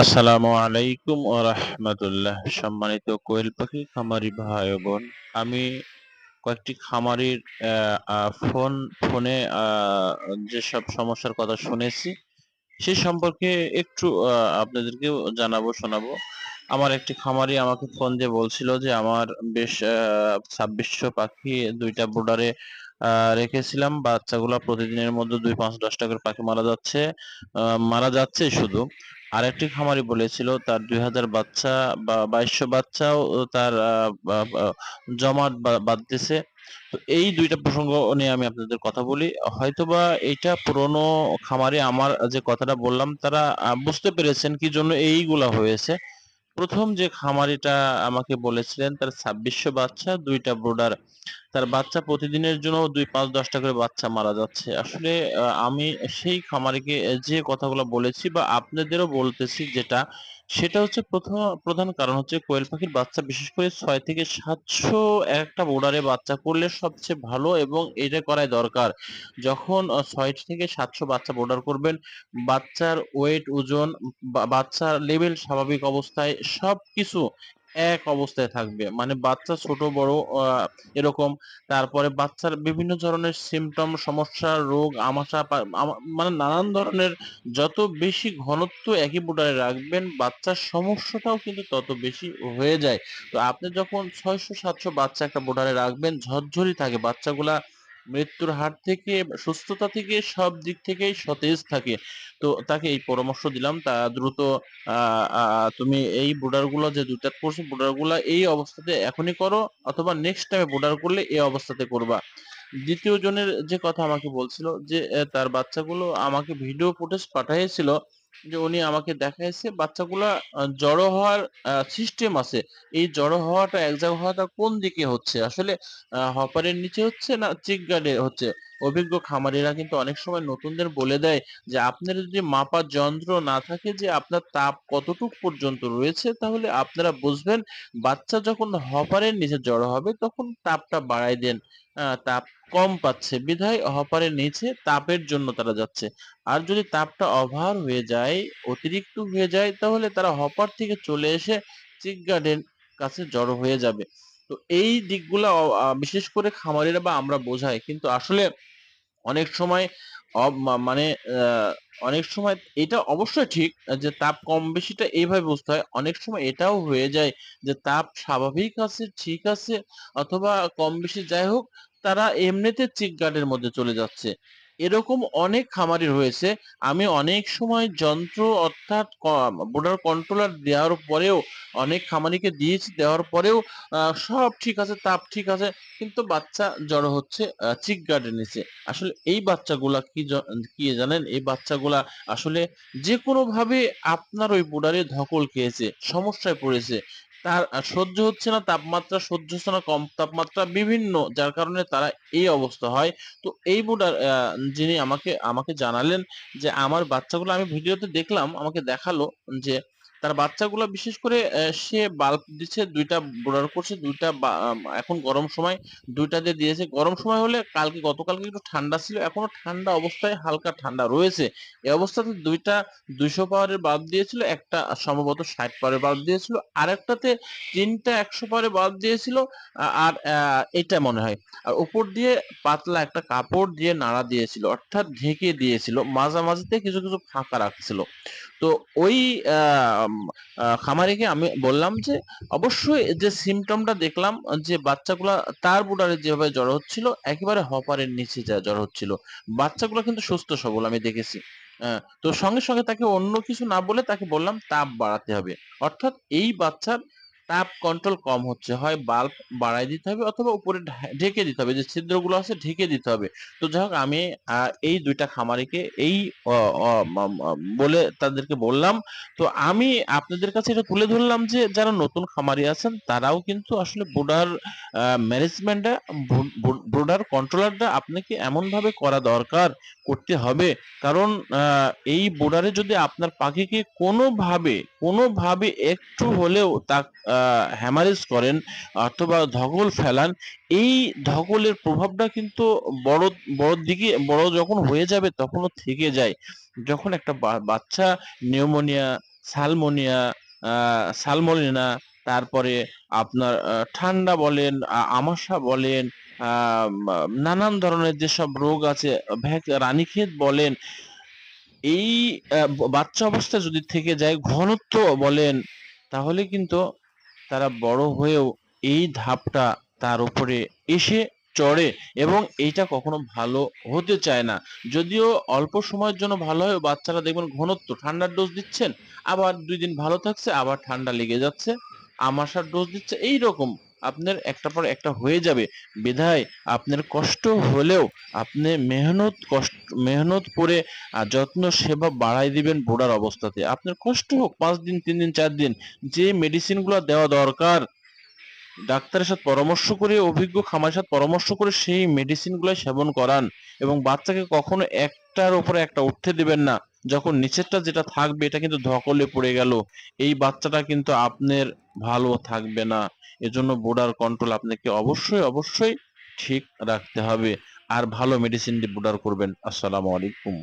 আসসালামু আলাইকুম ও রাহমাতুল্লাহ। সম্মানিত কোয়েল পাখি, খামারি ভাই বোন, আমি কয়েকটি খামারির ফোন, ফোনে যেসব সমস্যার কথা শুনেছি, সে সম্পর্কে একটু আপনাদেরকে জানাব, শোনাবো। আমার একটি খামারি আমাকে ফোন দিয়ে বলছিল যে, আমার বেশ ছাব্বিশশো পাখি দুইটা বোর্ডারে রেখেছিলাম। বাচ্চাগুলো প্রতিদিনের মধ্যে দুই, পাঁচ, দশ করে পাখি মারা যাচ্ছে মারা যাচ্ছে শুধু। আরেকটি খামারি বলেছিল, তার দুই হাজার বাচ্চা বা বাইশশো বাচ্চাও তার জমাট বাঁধতেছে। তো এই দুইটা প্রসঙ্গ নিয়ে আমি আপনাদের কথা বলি। হয়তোবা এটা পুরনো খামারে, আমার যে কথাটা বললাম, তারা বুঝতে পেরেছেন কি জন্য এইগুলা হয়েছে। প্রথম যে খামারিটা আমাকে বলেছিলেন, তার ছাব্বিশশো বাচ্চা, দুইটা ব্রোডার। তার বাচ্চা প্রতিদিনের জন্য দুই পাঁচ দশটা করে বাচ্চা মারা যাচ্ছে। আসলে আমি সেই খামারিকে যে কথাগুলো বলেছি বা আপনাদেরও বলতেছি যেটা, সেটা হচ্ছে প্রথম, প্রধান কারণ হচ্ছে কোয়েল পাখির বাচ্চা বিশেষ করে ছয় থেকে সাতশো একটা বোর্ডারে বাচ্চা করলে সবচেয়ে ভালো এবং এটা করাই দরকার। যখন ছয় থেকে সাতশো বাচ্চা বোর্ডার করবেন, বাচ্চার ওয়েট ওজন বাচ্চার লেভেল স্বাভাবিক অবস্থায় সবকিছু এক অবস্থায় থাকবে। মানে বাচ্চা ছোট, বড় এরকম। তারপরে বাচ্চার বিভিন্ন ধরনের সিমটম সমস্যা, রোগ, আমাশা আমা- মানে নানান ধরনের যত বেশি ঘনত্ব একই বোর্ডারে রাখবেন, বাচ্চার সমস্যাটাও কিন্তু তত বেশি হয়ে যায়। তো আপনি যখন ছয়শো সাতশো বাচ্চা একটা বোর্ডারে রাখবেন, ঝরঝরি থাকে, বাচ্চাগুলা মৃত্যুর হার থেকে, সুস্থতা থেকে সব দিক থেকেই সতেজ থাকে। তো তাকে এই পরামর্শ দিলাম। তা দ্রুত তুমি এই বোর্ডারগুলো যে দুইটা করছ বোর্ডারগুলো এই অবস্থাতে এখনই করো অথবা নেক্সট টাইমে বোর্ডার করলে এই অবস্থাতে করবা। দ্বিতীয় জনের যে কথা আমাকে বলছিল যে তার বাচ্চাগুলো আমাকে ভিডিও ফুটেজ পাঠিয়েছিল যে উনি আমাকে দেখাইছে, বাচ্চাগুলা জড়ো হওয়ার সিস্টেম আছে। এই জড়ো হওয়াটা এক জায়গায় হওয়াটা কোন দিকে হচ্ছে? আসলে হপারের নিচে হচ্ছে না চিক গার্ডে হচ্ছে? অভিজ্ঞ খামারিরা কিন্তু অনেক সময় নতুনদের বলে দেয় যে, আপনার যদি মাপার যন্ত্র না থাকে যে, আপনার তাপ কতটুক পর্যন্ত রয়েছে, তাহলে আপনারা বুঝবেন, বাচ্চা যখন হপারের নিচে জড়ো হবে, তখন তাপটা বাড়াই দেন। তাপ কম পাচ্ছে, বিধায় হপারের নিচে তাপের জন্য তারা যাচ্ছে। আর যদি তাপটা অভার হয়ে যায়, অতিরিক্ত হয়ে যায়, তাহলে তারা হপার থেকে চলে এসে চিক গার্ডের কাছে জড়ো হয়ে যাবে। তো এই দিকগুলা বিশেষ করে খামারিরা বা আমরা বোঝাই। কিন্তু আসলে অনেক সময় মানে অনেক সময় এটা অবশ্যই ঠিক যে তাপ কম বেশিটা এইভাবে বুঝতে হয়। অনেক সময় এটাও হয়ে যায় যে তাপ স্বাভাবিক আছে, ঠিক আছে, অথবা কম বেশি যাই হোক, তারা এমনিতে চিক গার্ডের মধ্যে চলে যাচ্ছে। এরকম অনেক খামারি রয়েছে। আমি অনেক সময় যন্ত্র অর্থাৎ বোর্ডার কন্ট্রোলার দেওয়ার পরেও, অনেক খামারিকে দিয়েছি, দেওয়ার পরেও সব ঠিক আছে, তাপ ঠিক আছে, কিন্তু বাচ্চা জড়ো হচ্ছে চিক গার্ডের নিচে আসলে এই বাচ্চাগুলা কি কি জানেন? এই বাচ্চাগুলা আসলে যে কোনো ভাবে আপনার ওই বোর্ডারে ধকল খেয়েছে, সমস্যায় পড়েছে। তার সহ্য হচ্ছে না, তাপমাত্রা সহ্য হচ্ছে না, কম তাপমাত্রা বিভিন্ন, যার কারণে তারা এই অবস্থা হয়। তো এই বোর্ডার যিনি আমাকে আমাকে জানালেন যে আমার বাচ্চাগুলো, আমি ভিডিওতে দেখলাম, আমাকে দেখাল যে তার বাচ্চাগুলো বিশেষ করে সে বাল্ব দিচ্ছে, দুইটা বোর্ডার করছে, দুইটা এখন গরম সময় দুইটা দিয়ে দিয়েছে। গরম সময় হলে কালকে, গতকালকে একটু ঠান্ডা ছিল, এখনও ঠান্ডা অবস্থায় হালকা ঠান্ডা রয়েছে। এই অবস্থাতে দুইটা দুইশো পাওয়ারের বাল্ব দিয়েছিল, একটা সম্ভবত ষাট পাওয়ারের বাল্ব দিয়েছিল, আরেকটাতে তিনটা একশো পাওয়ারের বাল্ব দিয়েছিল আর এটা মনে হয়। আর উপর দিয়ে পাতলা একটা কাপড় দিয়ে নাড়া দিয়েছিল, অর্থাৎ ঢেকে দিয়েছিল, মাঝামাঝিতে কিছু কিছু ফাঁকা রাখছিল। তো ওই খামারিকে আমি বললাম যে, অবশ্যই যে সিমটমটা দেখলাম, যে বাচ্চাগুলা তার বুডারে যেভাবে জ্বর হচ্ছিল, একেবারে হপারের নিচে যা জ্বর হচ্ছিল। বাচ্চাগুলো কিন্তু সুস্থ সবল, আমি দেখেছি। তো সঙ্গে সঙ্গে তাকে অন্য কিছু না বলে তাকে বললাম তাপ বাড়াতে হবে। অর্থাৎ এই বাচ্চার তাপ কন্ট্রোল কম হচ্ছে। হয় বাল্ব বাড়াই দিতে হবে অথবা উপরে ঢেকে দিতে হবে। যে ছিদ্রগুলো আছে ঢেকে দিতে হবে। তো যাই হোক, আমি এই দুইটা খামারিকে এই বলে তাদেরকে বললাম। তো আমি আপনাদের কাছে এটা তুলে ধরলাম যে, যারা নতুন খামারি আছেন, তারাও কিন্তু আসলে বোর্ডার ম্যানেজমেন্টটা বোর্ডার কন্ট্রোলারটা আপনাকে এমন ভাবে করা দরকার করতে হবে। কারণ এই বোর্ডারে যদি আপনার পাখিকে কোনোভাবে কোনোভাবে একটু হলেও তা হ্যামারেজ করেন অথবা ধকল ফেলান এই ধকলের প্রভাবটা কিন্তু বড় বড় দিকে বড় যখন হয়ে যাবে তখনও থেকে যায়। যখন একটা বাচ্চা নিউমোনিয়া সালমোনিয়া, আ সালমোনেলা তারপরে আপনার ঠান্ডা বলেন, আমাশা বলেন, নানান ধরনের যেসব রোগ আছে, রানীক্ষেত বলেন এই বাচ্চা অবস্থায় যদি থেকে যায়, ঘনত্ব বলেন, তাহলে কিন্তু তারা বড় হয়েও এই ধাপটা তার উপরে এসে চড়ে এবং এইটা কখনো ভালো হতে চায় না। যদিও অল্প সময়ের জন্য ভালো হয়, বাচ্চারা দেখবেন ঘনত্ব ঠান্ডার ডোজ দিচ্ছেন, আবার দুই দিন ভালো থাকছে, আবার ঠান্ডা লেগে যাচ্ছে। আমাশার ডোজ দিচ্ছে, এইরকম আপনার একটার পর একটা হয়ে যাবে। বিধায় আপনার কষ্ট হলেও আপনি মেহনত কষ্ট মেহনত করে আ যত্ন সেবা বাড়ায় দিবেন বুড়ার অবস্থাতে। আপনার কষ্ট হোক পাঁচ দিন, তিন দিন, চার দিন, যে মেডিসিনগুলা দেওয়া দরকার ডাক্তারের সাথে পরামর্শ করে, অভিজ্ঞ খামারের সাথে পরামর্শ করে সেই মেডিসিন গুলাই সেবন করান এবং বাচ্চাকে কখনো একটার উপরে একটা উঠতে দিবেন না। যখন নিচেরটা যেটা থাকবে এটা কিন্তু ধকলে পড়ে গেল। এই বাচ্চাটা কিন্তু আপনার ভালো থাকবে না। এজন্য বোর্ডার কন্ট্রোল আপনাকে অবশ্যই, অবশ্যই ঠিক রাখতে হবে। আর ভালো মেডিসিন দিয়ে বুড়ার করবেন। আসসালামু আলাইকুম।